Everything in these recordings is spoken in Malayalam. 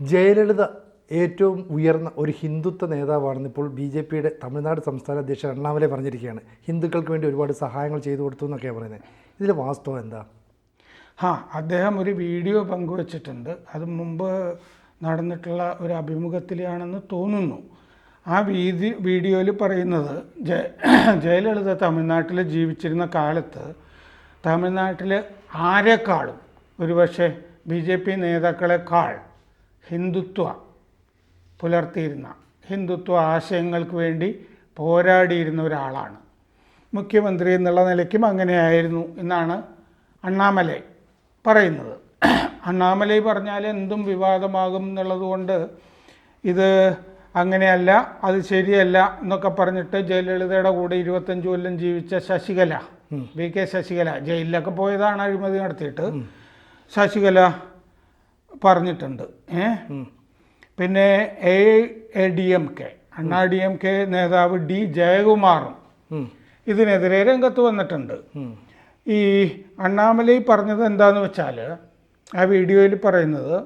ജയലളിത ഏറ്റവും ഉയർന്ന ഒരു ഹിന്ദുത്വ നേതാവാണെന്ന് ഇപ്പോൾ ബി ജെ പിയുടെ തമിഴ്നാട് സംസ്ഥാന അധ്യക്ഷൻ അണ്ണാമലെ പറഞ്ഞിരിക്കുകയാണ്. ഹിന്ദുക്കൾക്ക് വേണ്ടി ഒരുപാട് സഹായങ്ങൾ ചെയ്തു കൊടുത്തു എന്നൊക്കെയാണ് പറയുന്നത് ഇതിൽ വാസ്തവം എന്താ? ആ അദ്ദേഹം ഒരു വീഡിയോ പങ്കുവച്ചിട്ടുണ്ട്. അത് മുമ്പ് നടന്നിട്ടുള്ള ഒരു അഭിമുഖത്തിലാണെന്ന് തോന്നുന്നു. ആ വീതി വീഡിയോയിൽ പറയുന്നത് ജയ ജയലളിത തമിഴ്നാട്ടിൽ ജീവിച്ചിരുന്ന കാലത്ത് തമിഴ്നാട്ടിൽ ആരെക്കാളും ഒരുപക്ഷെ ബി ജെ പി നേതാക്കളെക്കാൾ ഹിന്ദുത്വ പുലർത്തിയിരുന്ന ഹിന്ദുത്വ ആശയങ്ങൾക്ക് വേണ്ടി പോരാടിയിരുന്ന ഒരാളാണ്. മുഖ്യമന്ത്രി എന്നുള്ള നിലയ്ക്കും അങ്ങനെയായിരുന്നു എന്നാണ് അണ്ണാമലൈ പറയുന്നത്. അണ്ണാമലൈ പറഞ്ഞാൽ എന്തും വിവാദമാകും എന്നുള്ളതുകൊണ്ട് ഇത് അങ്ങനെയല്ല അത് ശരിയല്ല എന്നൊക്കെ പറഞ്ഞിട്ട് ജയലളിതയുടെ കൂടെ ഇരുപത്തഞ്ച് കൊല്ലം ജീവിച്ച ശശികല വി കെ ശശികല ജയിലിലൊക്കെ പോയതാണ് അഴിമതി നടത്തിയിട്ട്. ശശികല പറഞ്ഞിട്ടുണ്ട്. ഏ? പിന്നെ A A D M K. Anna D M K നേതാവ് ഡി ജയകുമാറും. ഇതിനെതിരെ രംഗത്ത് വന്നിട്ടുണ്ട്. ഈ അണ്ണാമലൈ പറഞ്ഞത് എന്താന്ന് വെച്ചാൽ ആ വീഡിയോയിൽ പറയുന്നത്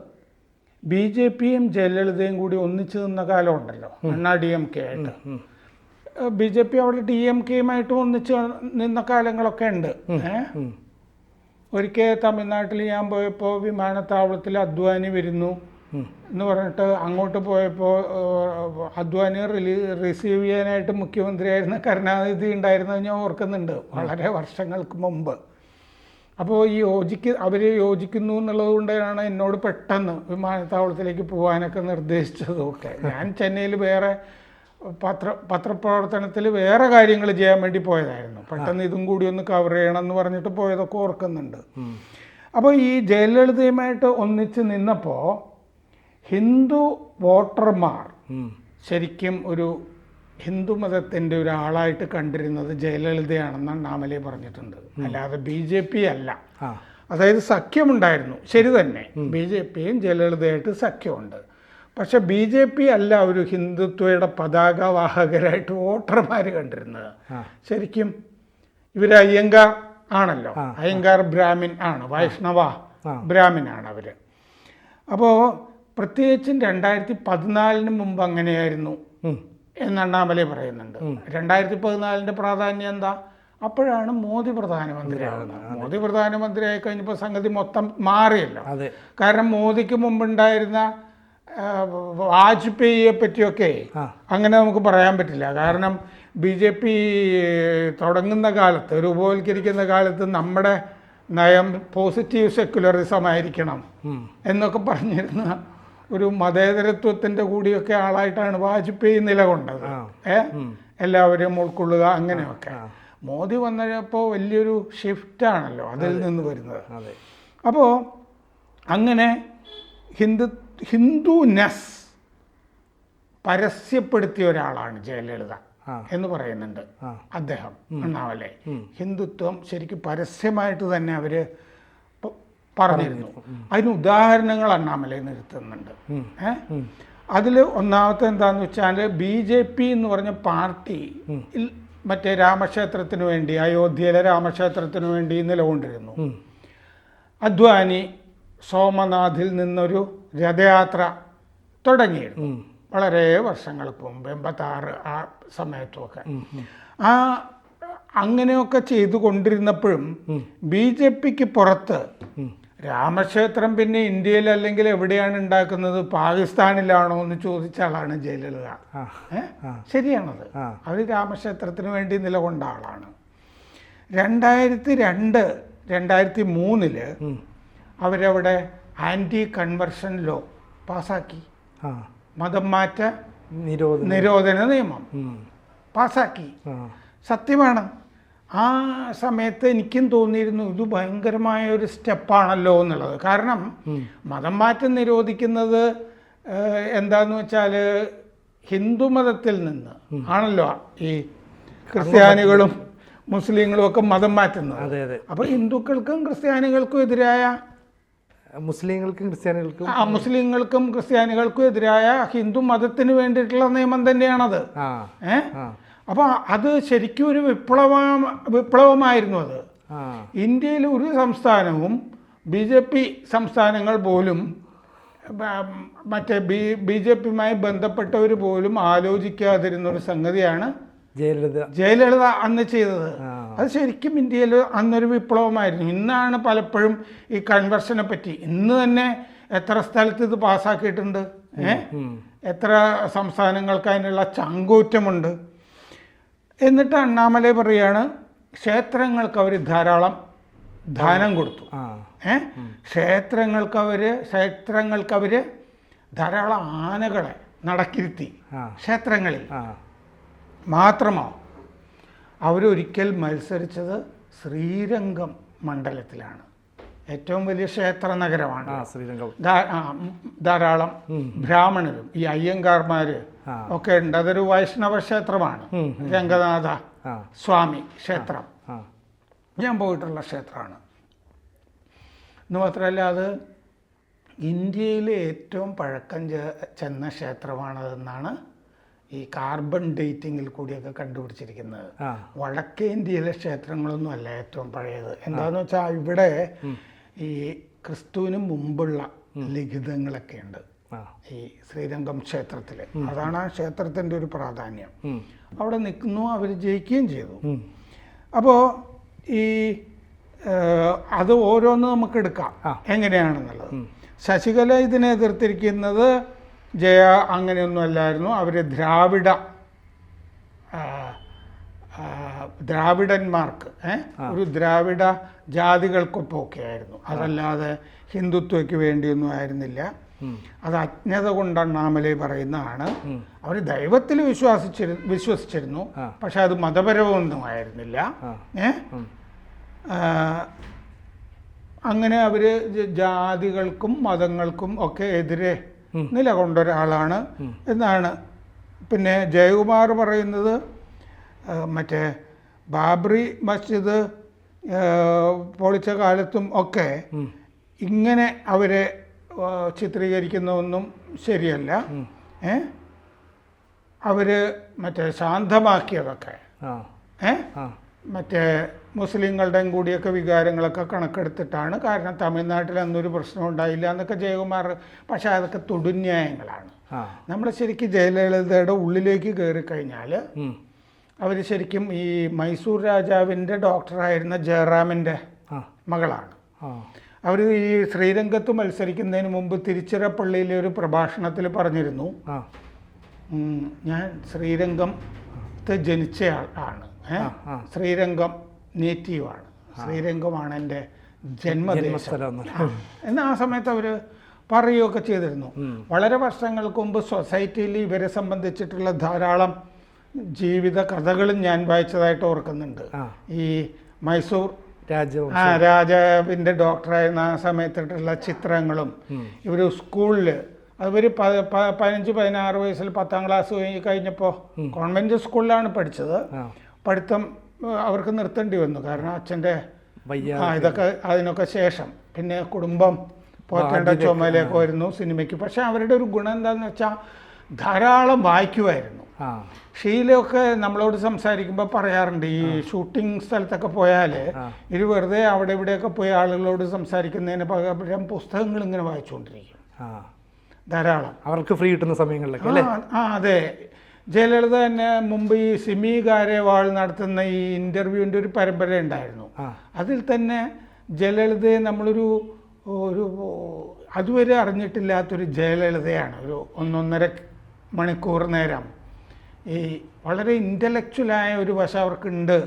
ബി ജെ പിയും ജയലളിതയും കൂടി ഒന്നിച്ചു നിന്ന കാലമുണ്ടല്ലോ അണ്ണാ ഡി എം കെ ആയിട്ട്. ബി ജെ പി അവിടെ ഡി എം കെയുമായിട്ടും ഒന്നിച്ച് നിന്ന കാലങ്ങളൊക്കെ ഉണ്ട്. ഏ? ഉം. ഒരിക്കൽ തമിഴ്നാട്ടിൽ ഞാൻ പോയപ്പോൾ വിമാനത്താവളത്തിൽ അദ്വാനി വരുന്നു എന്ന് പറഞ്ഞിട്ട് അങ്ങോട്ട് പോയപ്പോൾ അദ്വാനി റിലീ റിസീവ് ചെയ്യാനായിട്ട് മുഖ്യമന്ത്രിയായിരുന്ന കരുണാനിധി ഉണ്ടായിരുന്നത് ഞാൻ ഓർക്കുന്നുണ്ട് വളരെ വർഷങ്ങൾക്ക് മുമ്പ്. അപ്പോൾ ഈ യോജിക്ക് അവർ യോജിക്കുന്നു എന്നുള്ളത് കൊണ്ടാണ് എന്നോട് പെട്ടെന്ന് വിമാനത്താവളത്തിലേക്ക് പോകാനൊക്കെ നിർദ്ദേശിച്ചതും ഒക്കെ ഞാൻ ചെന്നൈയിൽ വേറെ പത്ര പത്രപ്രവർത്തനത്തിൽ വേറെ കാര്യങ്ങൾ ചെയ്യാൻ വേണ്ടി പോയതായിരുന്നു. പെട്ടെന്ന് ഇതും കൂടി ഒന്ന് കവർ ചെയ്യണം എന്ന് പറഞ്ഞിട്ട് പോയതൊക്കെ ഓർക്കുന്നുണ്ട്. അപ്പോൾ ഈ ജയലളിതയുമായിട്ട് ഒന്നിച്ച് നിന്നപ്പോൾ ഹിന്ദു വോട്ടർമാർ ശരിക്കും ഒരു ഹിന്ദു മതത്തിന്റെ ഒരാളായിട്ട് കണ്ടിരുന്നത് ജയലളിതയാണെന്ന് അണ്ണാമലൈ പറഞ്ഞിട്ടുണ്ട്. അല്ലാതെ ബി ജെ പി അല്ല. അതായത് സഖ്യമുണ്ടായിരുന്നു. ശരി തന്നെ. ബി ജെ പിയും ജയലളിതയായിട്ട് സഖ്യമുണ്ട്. പക്ഷെ ബി ജെ പി അല്ല ഒരു ഹിന്ദുത്വയുടെ പതാകവാഹകരായിട്ട് വോട്ടർമാർ കണ്ടിരുന്നത്. ശരിക്കും ഇവർ അയ്യങ്കാർ ആണല്ലോ. അയ്യങ്കാർ ബ്രാഹ്മിൻ ആണ് വൈഷ്ണവ ബ്രാഹ്മിൻ ആണ് അവർ അപ്പോൾ പ്രത്യേകിച്ചും രണ്ടായിരത്തി പതിനാലിന് മുമ്പ് അങ്ങനെയായിരുന്നു. എന്ന് അണ്ണാമലൈ പറയുന്നുണ്ട്. രണ്ടായിരത്തി പതിനാലിന്റെ പ്രാധാന്യം എന്താ? അപ്പോഴാണ് മോദി പ്രധാനമന്ത്രിയാകുന്നത് മോദി പ്രധാനമന്ത്രിയായി കഴിഞ്ഞപ്പോൾ സംഗതി മൊത്തം മാറിയല്ലോ. കാരണം മോദിക്ക് മുമ്പുണ്ടായിരുന്ന വാജ്പേയിയെ പറ്റിയൊക്കെ. അങ്ങനെ നമുക്ക് പറയാൻ പറ്റില്ല. കാരണം ബി ജെ പി തുടങ്ങുന്ന കാലത്ത് രൂപവൽക്കരിക്കുന്ന കാലത്ത് നമ്മുടെ നയം പോസിറ്റീവ് സെക്യുലറിസം ആയിരിക്കണം. എന്നൊക്കെ പറഞ്ഞിരുന്ന ഒരു മതേതരത്വത്തിന്റെ കൂടിയൊക്കെ ആളായിട്ടാണ് വാജ്പേയി നിലകൊണ്ടത്. ഏ? എല്ലാവരെയും ഉൾക്കൊള്ളുക അങ്ങനെയൊക്കെ. മോദി വന്നപ്പോൾ വലിയൊരു ഷിഫ്റ്റാണല്ലോ അതിൽ നിന്ന് വരുന്നത്. അപ്പോൾ അങ്ങനെ ഹിന്ദു ഹിന്ദുനെസ് പരസ്യപ്പെടുത്തിയ ഒരാളാണ് ജയലളിത. എന്ന് പറയുന്നുണ്ട് അദ്ദേഹം അണ്ണാമലൈ ഹിന്ദുത്വം ശരിക്കും പരസ്യമായിട്ട് തന്നെ അവർ പറഞ്ഞിരുന്നു. അതിന് ഉദാഹരണങ്ങൾ അണ്ണാമലൈ നിർത്തുന്നുണ്ട്. ഏ? അതിൽ ഒന്നാമത്തെ എന്താന്ന് വെച്ചാൽ ബി ജെ പി എന്ന് പറഞ്ഞ പാർട്ടി മറ്റേ രാമക്ഷേത്രത്തിന് വേണ്ടി അയോധ്യയിലെ രാമക്ഷേത്രത്തിന് വേണ്ടി നിലകൊണ്ടിരുന്നു. അദ്വാനി സോമനാഥിൽ നിന്നൊരു രഥയാത്ര തുടങ്ങിയിരുന്നു. വളരെ വർഷങ്ങൾക്ക് മുമ്പ് എൺപത്താറ് ആ സമയത്തുമൊക്കെ. ആ അങ്ങനെയൊക്കെ ചെയ്തു കൊണ്ടിരുന്നപ്പോഴും ബി ജെ പിക്ക് പുറത്ത് രാമക്ഷേത്രം പിന്നെ ഇന്ത്യയിൽ അല്ലെങ്കിൽ എവിടെയാണ് ഉണ്ടാക്കുന്നത് പാകിസ്ഥാനിലാണോ എന്ന് ചോദിച്ച ആളാണ് ജയലളിത? ശരിയാണത്. അവർ രാമക്ഷേത്രത്തിന് വേണ്ടി നിലകൊണ്ട ആളാണ്. രണ്ടായിരത്തി രണ്ട് രണ്ടായിരത്തി മൂന്നിൽ. അവരവിടെ ആന്റി കൺവെർഷൻ ലോ പാസാക്കി മതം മാറ്റ നിരോധനം. നിരോധന നിയമം പാസാക്കി. സത്യമാണ്. ആ സമയത്ത് എനിക്കും തോന്നിയിരുന്നു ഇത് ഭയങ്കരമായ ഒരു സ്റ്റെപ്പാണല്ലോ എന്നുള്ളത്. കാരണം മതം മാറ്റം നിരോധിക്കുന്നത് എന്താന്ന് വെച്ചാൽ ഹിന്ദു മതത്തിൽ നിന്ന് ആണല്ലോ ഈ ക്രിസ്ത്യാനികളും മുസ്ലിങ്ങളും ഒക്കെ മതം മാറ്റുന്നത്. അപ്പോൾ ഹിന്ദുക്കൾക്കും ക്രിസ്ത്യാനികൾക്കും എതിരായ മുസ്ലിങ്ങൾക്കും ക്രിസ്ത്യാനികൾക്കും ആ മുസ്ലിങ്ങൾക്കും ക്രിസ്ത്യാനികൾക്കും എതിരായ ഹിന്ദു മതത്തിന് വേണ്ടിയിട്ടുള്ള നിയമം തന്നെയാണത്. ഏഹ് അപ്പോൾ അത് ശരിക്കും ഒരു വിപ്ലവ വിപ്ലവമായിരുന്നു അത്. ഇന്ത്യയിൽ ഒരു സംസ്ഥാനവും ബി ജെ പി സംസ്ഥാനങ്ങൾ പോലും മറ്റേ ബി ബി ജെ പിയുമായി ബന്ധപ്പെട്ടവർ പോലും ആലോചിക്കാതിരുന്ന ഒരു സംഗതിയാണ് ജയലളിത. ജയലളിത അന്ന് ചെയ്തത്. അത് ശരിക്കും ഇന്ത്യയിൽ അന്നൊരു വിപ്ലവമായിരുന്നു. ഇന്നാണ് പലപ്പോഴും ഈ കൺവെർഷനെ പറ്റി. ഇന്ന് തന്നെ എത്ര സ്ഥലത്ത് ഇത് പാസ്സാക്കിയിട്ടുണ്ട്? എത്ര സംസ്ഥാനങ്ങൾക്ക് അതിനുള്ള ചങ്കൂറ്റമുണ്ട്? എന്നിട്ട് അണ്ണാമലൈ പറയാണ് ക്ഷേത്രങ്ങൾക്ക് അവർ ധാരാളം ദാനം കൊടുത്തു. ഏ? ക്ഷേത്രങ്ങൾക്ക് അവർ ക്ഷേത്രങ്ങൾക്ക് അവർ ധാരാളം ആനകളെ നടക്കിരുത്തി ക്ഷേത്രങ്ങളിൽ. മാത്രമാവും. മാത്രമോ അവരൊരിക്കൽ മത്സരിച്ചത് ശ്രീരംഗം മണ്ഡലത്തിലാണ്. ഏറ്റവും വലിയ ക്ഷേത്ര നഗരമാണ്. ശ്രീരംഗം. ധാരാളം ബ്രാഹ്മണരും ഈ അയ്യങ്കാർമാര് ഒക്കെ ഉണ്ട്. അതൊരു വൈഷ്ണവ ക്ഷേത്രമാണ്. രംഗനാഥ സ്വാമി ക്ഷേത്രം. ഞാൻ പോയിട്ടുള്ള ക്ഷേത്രമാണ്. എന്ന് മാത്രമല്ല അത് ഇന്ത്യയിലെ ഏറ്റവും പഴക്കം ചെന്ന ക്ഷേത്രമാണതെന്നാണ് ഈ കാർബൺ ഡേറ്റിങ്ങിൽ കൂടിയൊക്കെ കണ്ടുപിടിച്ചിരിക്കുന്നത്. വടക്കേ ഇന്ത്യയിലെ ക്ഷേത്രങ്ങളൊന്നും അല്ല ഏറ്റവും പഴയത്. എന്താന്ന് വെച്ചാൽ ഇവിടെ ഈ ക്രിസ്തുവിന് മുമ്പുള്ള ലിഖിതങ്ങളൊക്കെ ഉണ്ട് ഈ ശ്രീരംഗം ക്ഷേത്രത്തിൽ അതാണ് ആ ക്ഷേത്രത്തിന്റെ ഒരു പ്രാധാന്യം. അവിടെ നിൽക്കുന്നു അവർ ജയിക്കുകയും ചെയ്തു. അപ്പോ അപ്പോൾ ഈ അത് ഓരോന്ന് നമുക്ക് എടുക്കാം. എങ്ങനെയാണെന്നുള്ളത്. ശശികല ഇതിനെ എതിർത്തിരിക്കുന്നത് ജയ അങ്ങനെയൊന്നും അല്ലായിരുന്നു അവർ ദ്രാവിഡ ദ്രാവിഡന്മാർക്ക് ഒരു ദ്രാവിഡ ജാതികൾക്കൊപ്പമൊക്കെ ആയിരുന്നു അതല്ലാതെ ഹിന്ദുത്വയ്ക്ക് വേണ്ടിയൊന്നും ആയിരുന്നില്ല. അത് അജ്ഞത കൊണ്ട് അണ്ണാമലൈ പറയുന്നതാണ്. അവർ ദൈവത്തിൽ വിശ്വാസിച്ചിരു വിശ്വസിച്ചിരുന്നു. പക്ഷെ അത് മതപരമൊന്നും ആയിരുന്നില്ല. ഏ? അങ്ങനെ അവർ ജാതികൾക്കും മതങ്ങൾക്കും ഒക്കെ എതിരെ നിലകൊണ്ട ഒരാളാണ് എന്നാണ്. പിന്നെ ജയകുമാർ പറയുന്നത് മറ്റേ ബാബറി മസ്ജിദ് പൊളിച്ച കാലത്തും ഒക്കെ ഇങ്ങനെ അവരെ ചിത്രീകരിക്കുന്ന ചിത്രീകരിക്കുന്നതൊന്നും ശരിയല്ല. ഏ? അവർ മറ്റേ ശാന്തമാക്കിയതൊക്കെ. ഏ? മറ്റേ മുസ്ലിങ്ങളുടെയും കൂടിയൊക്കെ വികാരങ്ങളൊക്കെ കണക്കെടുത്തിട്ടാണ്. കാരണം തമിഴ്നാട്ടിൽ അന്നൊരു പ്രശ്നം ഉണ്ടായില്ല എന്നൊക്കെ ജയകുമാർ പക്ഷേ അതൊക്കെ തൊടുന്യായങ്ങളാണ്. നമ്മൾ ശരിക്കും ജയലളിതയുടെ ഉള്ളിലേക്ക് കയറി കഴിഞ്ഞാൽ. അവർ ശരിക്കും ഈ മൈസൂർ രാജാവിന്റെ ഡോക്ടറായിരുന്ന ജയറാമിന്റെ മകളാണ്. അവർ ഈ ശ്രീരംഗത്ത് മത്സരിക്കുന്നതിന് മുമ്പ് തിരുച്ചിറപ്പള്ളിയിലെ ഒരു പ്രഭാഷണത്തിൽ പറഞ്ഞിരുന്നു. ഞാൻ ശ്രീരംഗത്ത് ജനിച്ചയാൾ ആണ്. ശ്രീരംഗം നേറ്റീവാണ് ശ്രീരംഗമാണ് എന്റെ ജന്മദേശം. എന്ന്. ആ. സമയത്ത് അവർ പറയുകയൊക്കെ ചെയ്തിരുന്നു. വളരെ വർഷങ്ങൾക്ക് മുമ്പ് സൊസൈറ്റിയിൽ ഇവരെ സംബന്ധിച്ചിട്ടുള്ള ധാരാളം ജീവിത കഥകളും ഞാൻ വായിച്ചതായിട്ട് ഓർക്കുന്നുണ്ട്. ഈ മൈസൂർ രാജ ആ രാജാവിന്റെ ഡോക്ടറായിരുന്ന ആ സമയത്തിട്ടുള്ള ചിത്രങ്ങളും ഇവർ സ്കൂളിൽ അവർ പതിനഞ്ച് പതിനാറ് വയസ്സിൽ പത്താം ക്ലാസ് കഴിഞ്ഞ് കഴിഞ്ഞപ്പോൾ ഗവൺമെന്റ് സ്കൂളിലാണ് പഠിച്ചത്. പഠിത്തം അവർക്ക് നിർത്തേണ്ടി വന്നു. കാരണം അച്ഛന്റെ ആ ഇതൊക്കെ അതിനൊക്കെ ശേഷം. പിന്നെ കുടുംബം പോറ്റേണ്ട ചുമലൊക്കെ വരുന്നു സിനിമയ്ക്ക്. പക്ഷെ അവരുടെ ഒരു ഗുണം എന്താണെന്ന് വെച്ചാൽ ധാരാളം വായിക്കുമായിരുന്നു ഷീലൊക്കെ നമ്മളോട് സംസാരിക്കുമ്പോൾ പറയാറുണ്ട്. ഈ ഷൂട്ടിംഗ് സ്ഥലത്തൊക്കെ പോയാൽ ഇത് വെറുതെ അവിടെ ഇവിടെയൊക്കെ പോയി ആളുകളോട് സംസാരിക്കുന്നതിന് പകരം പുസ്തകങ്ങൾ ഇങ്ങനെ വായിച്ചുകൊണ്ടിരിക്കും ധാരാളം. അവർക്ക് ഫ്രീ കിട്ടുന്ന സമയങ്ങളിലൊക്കെ ആ അതെ. ജയലളിത തന്നെ മുമ്പ് ഈ സിമി ഗാരേവാൾ നടത്തുന്ന ഈ ഇന്റർവ്യൂവിന്റെ ഒരു പരമ്പര ഉണ്ടായിരുന്നു. അതിൽ തന്നെ ജയലളിതയെ നമ്മളൊരു ഒരു അതുവരെ അറിഞ്ഞിട്ടില്ലാത്തൊരു ജയലളിതയാണ്. ഒരു ഒന്നൊന്നര മണിക്കൂർ നേരം. ഈ വളരെ ഇന്റലക്ച്വലായ ഒരു വശ അവർക്കുണ്ട്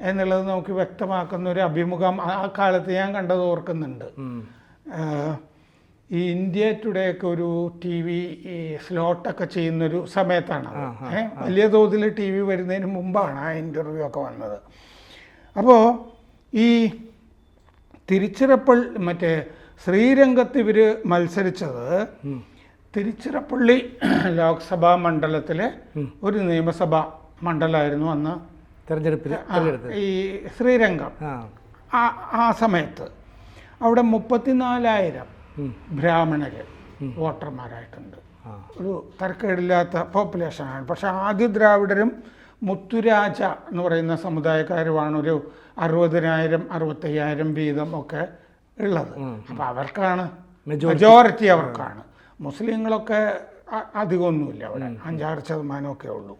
എന്നുള്ളത് നമുക്ക് വ്യക്തമാക്കുന്ന ഒരു അഭിമുഖം ആ കാലത്ത് ഞാൻ കണ്ടത് ഓർക്കുന്നുണ്ട്. ഈ ഇന്ത്യ ടുഡേ ഒക്കെ ഒരു ടി വി സ്ലോട്ടൊക്കെ ചെയ്യുന്നൊരു സമയത്താണ് വലിയ തോതിൽ ടി വി വരുന്നതിന് മുമ്പാണ് ആ ഇന്റർവ്യൂ ഒക്കെ വന്നത്. അപ്പോൾ ഈ തിരുച്ചിറപ്പള്ളി മറ്റേ ശ്രീരംഗത്ത് ഇവർ മത്സരിച്ചത് തിരുച്ചിറപ്പള്ളി ലോക്സഭാ മണ്ഡലത്തിലെ ഒരു നിയമസഭാ മണ്ഡലമായിരുന്നു അന്ന്. തെരഞ്ഞെടുപ്പിൽ ഈ ശ്രീരംഗം. ആ സമയത്ത്. അവിടെ മുപ്പത്തിനാലായിരം. ബ്രാഹ്മണർ വോട്ടർമാരായിട്ടുണ്ട്. ഒരു തർക്കമില്ലാത്ത പോപ്പുലേഷനാണ് പക്ഷെ ആദ്യ ദ്രാവിഡരും മുത്തുരാജ എന്ന് പറയുന്ന സമുദായക്കാരുമാണ് ഒരു അറുപതിനായിരം അറുപത്തയ്യായിരം വീതം ഒക്കെ ഉള്ളത്. അപ്പോൾ അവർക്കാണ് മെജോറിറ്റി അവർക്കാണ്. മുസ്ലിങ്ങളൊക്കെ അധികമൊന്നുമില്ല അവിടെ. അഞ്ചാറ് ശതമാനമൊക്കെ ഉള്ളൂ.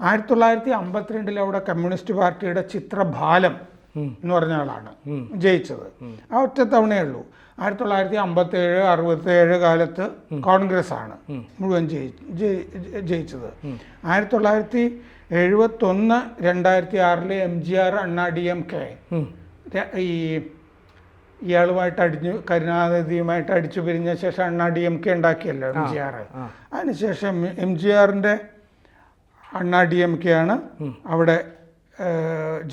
ആയിരത്തി തൊള്ളായിരത്തി അമ്പത്തിരണ്ടിൽ അവിടെ കമ്മ്യൂണിസ്റ്റ് പാർട്ടിയുടെ ചിത്രഭാലം എന്ന് പറഞ്ഞ ആളാണ്. ജയിച്ചത്. ആ ഒറ്റ തവണയേ ഉള്ളൂ. ആയിരത്തി തൊള്ളായിരത്തി അമ്പത്തി ഏഴ് അറുപത്തി ഏഴ് കാലത്ത് കോൺഗ്രസ് ആണ് മുഴുവൻ ജയി ജയി- ജയിച്ചത്. ആയിരത്തി തൊള്ളായിരത്തി എഴുപത്തൊന്ന് രണ്ടായിരത്തി ആറിലെ M G R Anna D M K. ഈ ഇയാളുമായിട്ട് അടിഞ്ഞു കരുണാനിധിയുമായിട്ട് അടിച്ചു പിരിഞ്ഞ ശേഷം അണ്ണാ ഡി എം കെ ഉണ്ടാക്കിയല്ലോ എം ജി ആർ അതിനുശേഷം എം ജി ആറിന്റെ അണ്ണാ ഡി എം കെ ആണ് അവിടെ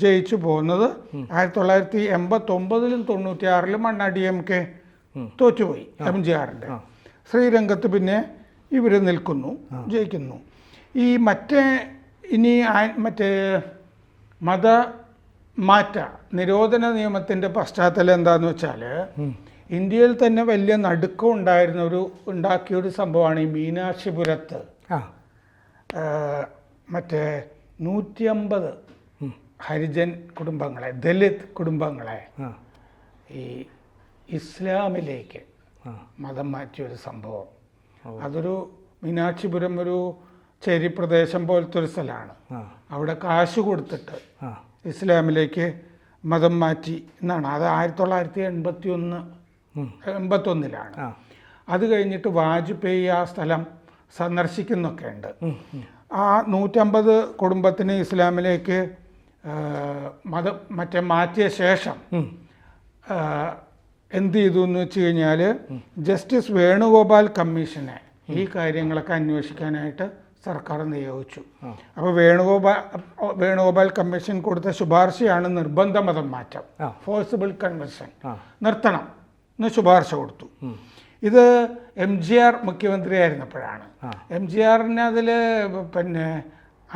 ജയിച്ചു പോകുന്നത്. ആയിരത്തി തൊള്ളായിരത്തി എൺപത്തൊമ്പതിലും തൊണ്ണൂറ്റി ആറിലും അണ്ണാ ഡി എം കെ തോറ്റുപോയി എം ജി ആറിന്റെ. ശ്രീരംഗത്ത് പിന്നെ ഇവർ നിൽക്കുന്നു ജയിക്കുന്നു. ഈ മറ്റേ ഇനി മറ്റേ മത മാറ്റ നിരോധന നിയമത്തിന്റെ പശ്ചാത്തലം എന്താന്ന് വെച്ചാൽ ഇന്ത്യയിൽ തന്നെ വലിയ നടുക്കം ഉണ്ടായിരുന്ന ഒരു ഉണ്ടാക്കിയ ഒരു സംഭവമാണ് ഈ മീനാക്ഷിപുരത്ത്. മറ്റേ നൂറ്റി അമ്പത് ഹരിജൻ കുടുംബങ്ങളെ ദലിത് കുടുംബങ്ങളെ ഈ ഇസ്ലാമിലേക്ക് മതം മാറ്റിയ ഒരു സംഭവം അതൊരു മീനാക്ഷിപുരം ഒരു ചേരി പ്രദേശം പോലത്തെ ഒരു സ്ഥലമാണ് അവിടെ കാശ് കൊടുത്തിട്ട് ഇസ്ലാമിലേക്ക് മതം മാറ്റി എന്നാണ്. അത് ആയിരത്തി തൊള്ളായിരത്തി എൺപത്തി ഒന്ന് എൺപത്തൊന്നിലാണ് അത് കഴിഞ്ഞിട്ട് വാജ്പേയി ആ സ്ഥലം സന്ദർശിക്കുന്നൊക്കെ ഉണ്ട് ആ നൂറ്റമ്പത് കുടുംബത്തിന് ഇസ്ലാമിലേക്ക് മതം മറ്റേ മാറ്റിയ ശേഷം എന്ത് ചെയ്തു എന്ന് വെച്ച് കഴിഞ്ഞാൽ ജസ്റ്റിസ് വേണുഗോപാൽ കമ്മീഷനെ ഈ കാര്യങ്ങളൊക്കെ അന്വേഷിക്കാനായിട്ട് സർക്കാർ നിയോഗിച്ചു. അപ്പോൾ വേണുഗോപാൽ വേണുഗോപാൽ കമ്മീഷൻ കൊടുത്ത ശുപാർശയാണ് നിർബന്ധ മതം മാറ്റം. ഫോഴ്സിബിൾ കൺവെൻഷൻ നിർത്തണം എന്ന് ശുപാർശ കൊടുത്തു. ഇത് എം ജി ആർ മുഖ്യമന്ത്രിയായിരുന്നപ്പോഴാണ്. എം ജി ആറിന് അതിൽ പിന്നെ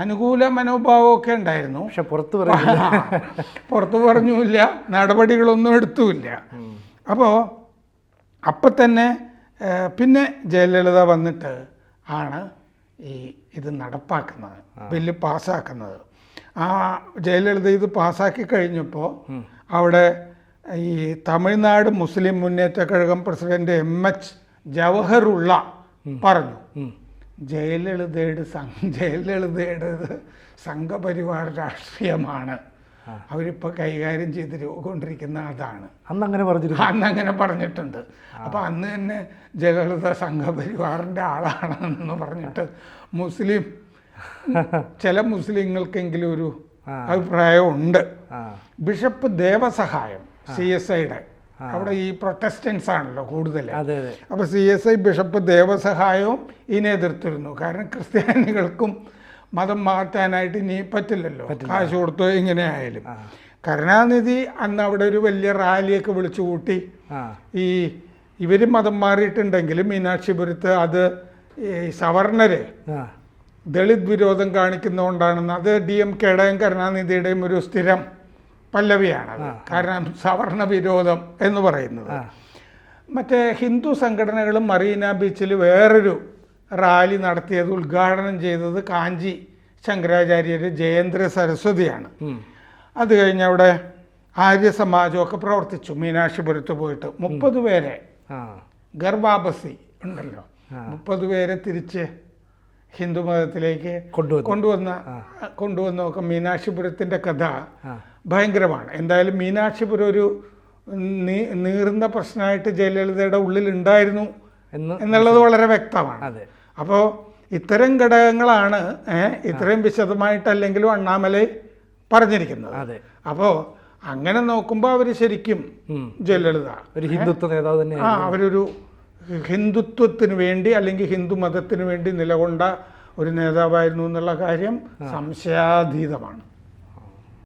അനുകൂല മനോഭാവമൊക്കെ ഉണ്ടായിരുന്നു. പക്ഷെ പുറത്ത് പുറത്തു പറഞ്ഞുമില്ല നടപടികളൊന്നും എടുത്തുമില്ല. അപ്പോൾ അപ്പം തന്നെ പിന്നെ ജയലളിത വന്നിട്ട് ആണ് ഈ ഇത് നടപ്പാക്കുന്നത് ബില്ല് പാസ്സാക്കുന്നത്. ആ ജയലളിത ഇത് പാസ്സാക്കി കഴിഞ്ഞപ്പോൾ അവിടെ ഈ Tamil Nadu Muslim Munnetra Kazhagam president M H Jawahirullah പറഞ്ഞു. ജയലളിതയുടെ സംഘ ജയലളിതയുടെ സംഘപരിവാർ രാഷ്ട്രീയമാണ്. അവരിപ്പോൾ കൈകാര്യം ചെയ്ത് കൊണ്ടിരിക്കുന്ന അതാണ്. അന്ന് അങ്ങനെ പറഞ്ഞിരുന്നു. അന്ന് അങ്ങനെ പറഞ്ഞിട്ടുണ്ട് അപ്പോൾ അന്ന് തന്നെ ജയലളിത സംഘപരിവാറിന്റെ ആളാണെന്ന് പറഞ്ഞിട്ട് മുസ്ലിം ചില മുസ്ലിങ്ങൾക്കെങ്കിലും ഒരു അഭിപ്രായം ഉണ്ട്. ബിഷപ്പ് ദേവസഹായം സി എസ് ഐയുടെ അവിടെ ഈ പ്രൊട്ടസ്റ്റൻസ് ആണല്ലോ കൂടുതൽ അപ്പോൾ സി എസ് ഐ ബിഷപ്പ് ദേവസഹായവും ഇതിനെ എതിർത്തിരുന്നു കാരണം ക്രിസ്ത്യാനികൾക്കും മതം മാറ്റാനായിട്ട് ഇനി പറ്റില്ലല്ലോ. കാശ് കൊടുത്തോ എങ്ങനെ ആയാലും കരുണാനിധി അന്ന് അവിടെ ഒരു വലിയ റാലിയൊക്കെ വിളിച്ചു കൂട്ടി ഈ ഇവർ മതം മാറിയിട്ടുണ്ടെങ്കിലും മീനാക്ഷിപുരത്ത് അത് ഈ സവർണര് ആ. ദളിത് വിരോധം കാണിക്കുന്നതുകൊണ്ടാണെന്ന് അത് ഡി എം കെയുടെയും കരുണാനിധിയുടെയും ഒരു സ്ഥിരം പല്ലവിയാണത്. കാരണം സവർണ വിരോധം എന്ന് പറയുന്നത്. മറ്റേ ഹിന്ദു സംഘടനകളും മറീന ബീച്ചിൽ വേറൊരു റാലി നടത്തിയത് ഉദ്ഘാടനം ചെയ്തത് കാഞ്ചി ശങ്കരാചാര്യർ ജയേന്ദ്ര സരസ്വതിയാണ്. അത് കഴിഞ്ഞ് അവിടെ ആര്യ സമാജമൊക്കെ പ്രവർത്തിച്ചു. മീനാക്ഷിപുരത്ത് പോയിട്ട് മുപ്പത് പേരെ ഗർഭാപസി ഗർഭാബസി ഉണ്ടല്ലോ. മുപ്പത് പേരെ തിരിച്ച് ഹിന്ദു മതത്തിലേക്ക് കൊണ്ടുവന്ന കൊണ്ടുവന്ന കൊണ്ടുവന്നൊക്കെ മീനാക്ഷിപുരത്തിന്റെ കഥ ഭയങ്കരമാണ്. എന്തായാലും മീനാക്ഷിപുരം ഒരു നീറുന്ന പ്രശ്നമായിട്ട് ജയലളിതയുടെ ഉള്ളിൽ ഉണ്ടായിരുന്നു എന്ന് എന്നുള്ളത് വളരെ വ്യക്തമാണ്. അതെ. അപ്പോൾ ഇത്തരം ഘടകങ്ങളാണ് ഇത്രയും ഇത്രയും വിശദമായിട്ടല്ലെങ്കിലും അണ്ണാമലൈ പറഞ്ഞിരിക്കുന്നത്. അതെ. അപ്പോൾ അങ്ങനെ നോക്കുമ്പോൾ അവർ ശരിക്കും. ജയലളിത. ഒരു ഹിന്ദുത്വ നേതാവ് തന്നെ ആ അവരൊരു ഹിന്ദുത്വത്തിന് വേണ്ടി അല്ലെങ്കിൽ ഹിന്ദു മതത്തിന് വേണ്ടി നിലകൊണ്ട ഒരു നേതാവായിരുന്നു എന്നുള്ള കാര്യം സംശയാതീതമാണ്.